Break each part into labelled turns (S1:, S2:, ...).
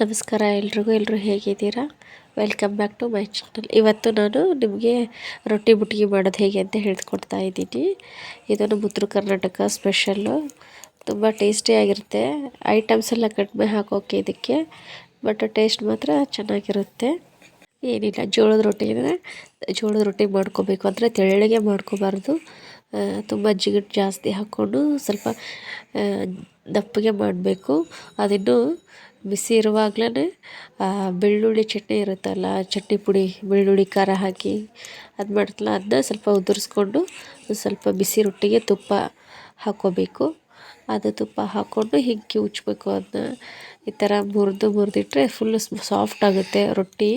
S1: ನಮಸ್ಕಾರ, ಎಲ್ರಿಗೂ ಎಲ್ಲರೂ ಹೇಗಿದ್ದೀರಾ? Welcome back to my channel ಇವತ್ತು ನಾನು ನಿಮಗೆ ರೊಟ್ಟಿ ಬುಟ್ಟಿಗೆ ಮಾಡೋದು ಹೇಗೆ ಅಂತ ಹೇಳ್ಕೊಡ್ತಾ ಇದ್ದೀನಿ. ಇದು ನಮ್ಮ ಉತ್ತರ ಕರ್ನಾಟಕ ಸ್ಪೆಷಲ್ಲು ತುಂಬ ಟೇಸ್ಟಿಯಾಗಿರುತ್ತೆ ಐಟಮ್ಸ್ ಎಲ್ಲ ಕಡಿಮೆ ಹಾಕೋಕೆ ಇದಕ್ಕೆ ಬಟ್ ಟೇಸ್ಟ್ ಮಾತ್ರ ಚೆನ್ನಾಗಿರುತ್ತೆ. ಏನಿಲ್ಲ, ಜೋಳದ ರೊಟ್ಟಿ ಅಂದರೆ ಜೋಳದ ರೊಟ್ಟಿ ಮಾಡ್ಕೋಬೇಕು ಅಂದರೆ ತೆಳ್ಳಗೆ ಮಾಡ್ಕೋಬಾರ್ದು. ತುಂಬ ಜಿಗಟ್ ಜಾಸ್ತಿ ಹಾಕ್ಕೊಂಡು ಸ್ವಲ್ಪ ದಪ್ಪಗೆ ಮಾಡಬೇಕು. ಅದಿನ್ನೂ ಬಿಸಿ ಇರುವಾಗಲೇ ಬೆಳ್ಳುಳ್ಳಿ ಚಟ್ನಿ ಇರುತ್ತಲ್ಲ, ಚಟ್ನಿ ಪುಡಿ, ಬೆಳ್ಳುಳ್ಳಿ ಖಾರ ಹಾಕಿ ಅದು ಮಾಡ್ತಲ್ಲ ಅದನ್ನ ಸ್ವಲ್ಪ ಉದುರಿಸ್ಕೊಂಡು ಸ್ವಲ್ಪ ಬಿಸಿ ರೊಟ್ಟಿಗೆ ತುಪ್ಪ ಹಾಕ್ಕೋಬೇಕು ಅದು ತುಪ್ಪ ಹಾಕ್ಕೊಂಡು ಹೀಗೆ ಉಜ್ಬೇಕು ಅದನ್ನ ಈ ಥರ ಮುರಿದು ಮುರಿದಿಟ್ರೆ ಫುಲ್ಲು ಸಾಫ್ಟ್ ಆಗುತ್ತೆ ರೊಟ್ಟಿ.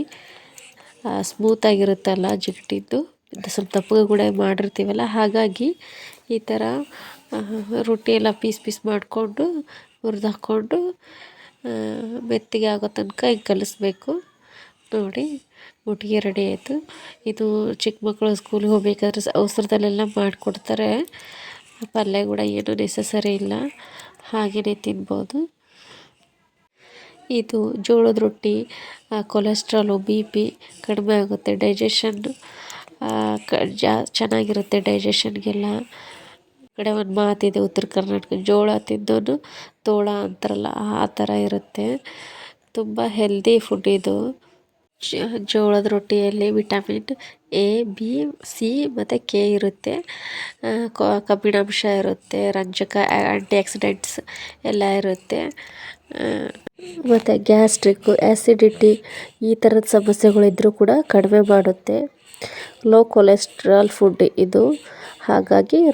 S1: ಸ್ಮೂತಾಗಿರುತ್ತಲ್ಲ ಜಿಗಟಿದ್ದು. ಸ್ವಲ್ಪ ತಪ್ಪು ಕೂಡ ಮಾಡಿರ್ತೀವಲ್ಲ, ಹಾಗಾಗಿ ಈ ಥರ ರೊಟ್ಟಿ ಎಲ್ಲ ಪೀಸ್ ಪೀಸ್ ಮಾಡಿಕೊಂಡು ಹುರಿದು ಹಾಕ್ಕೊಂಡು ಮೆತ್ತಗೆ ಆಗೋ ತನಕ ಹಿಂಗೆ ಕಲಿಸ್ಬೇಕು. ನೋಡಿ ಒಟ್ಟಿಗೆ ರೆಡಿ ಆಯಿತು. ಇದು ಚಿಕ್ಕ ಮಕ್ಕಳು ಸ್ಕೂಲಿಗೆ ಹೋಗ್ಬೇಕಾದ್ರೆ ಅವಸರದಲ್ಲೆಲ್ಲ ಮಾಡಿಕೊಡ್ತಾರೆ. ಪಲ್ಯ ಕೂಡ ಏನೂ ನೆಸಸರಿ ಇಲ್ಲ. ಹಾಗೆಯೇ ತಿನ್ಬೋದು. ಇದು ಜೋಳದ ರೊಟ್ಟಿ ಕೊಲೆಸ್ಟ್ರಾಲು ಬಿ ಪಿ ಕಡಿಮೆ ಆಗುತ್ತೆ ಡೈಜೆಷನ್ ಕ ಜಾ, ಚೆನ್ನಾಗಿರುತ್ತೆ ಡೈಜೆಷನ್ಗೆಲ್ಲ ಕಡೆ ಒಂದು ಮಾತಿದೆ ಉತ್ತರ ಕರ್ನಾಟಕ, ಜೋಳ ತಿಂದೋನು ತೋಳ ಅಂತಾರಲ್ಲ, ಆ ಥರ ಇರುತ್ತೆ. ತುಂಬ ಹೆಲ್ದಿ ಫುಡ್ ಇದು. ಜೋಳದ ರೊಟ್ಟಿಯಲ್ಲಿ ವಿಟಮಿನ್ ಎ ಬಿ ಸಿ ಮತ್ತು ಕೆ ಇರುತ್ತೆ. ಕಬ್ಬಿಣಾಂಶ ಇರುತ್ತೆ, ರಂಜಕ ಆ್ಯಂಟಿ ಆಕ್ಸಿಡೆಂಟ್ಸ್ ಎಲ್ಲ ಇರುತ್ತೆ. ಮತ್ತು ಗ್ಯಾಸ್ಟ್ರಿಕ್ಕು ಆ್ಯಸಿಡಿಟಿ ಈ ಥರದ ಸಮಸ್ಯೆಗಳಿದ್ದರೂ ಕೂಡ ಕಡಿಮೆ ಮಾಡುತ್ತೆ. ಲೋ ಕೊಲೆಸ್ಟ್ರಾಲ್ ಫುಡ್ ಇದು. ಹಾಗಾಗಿ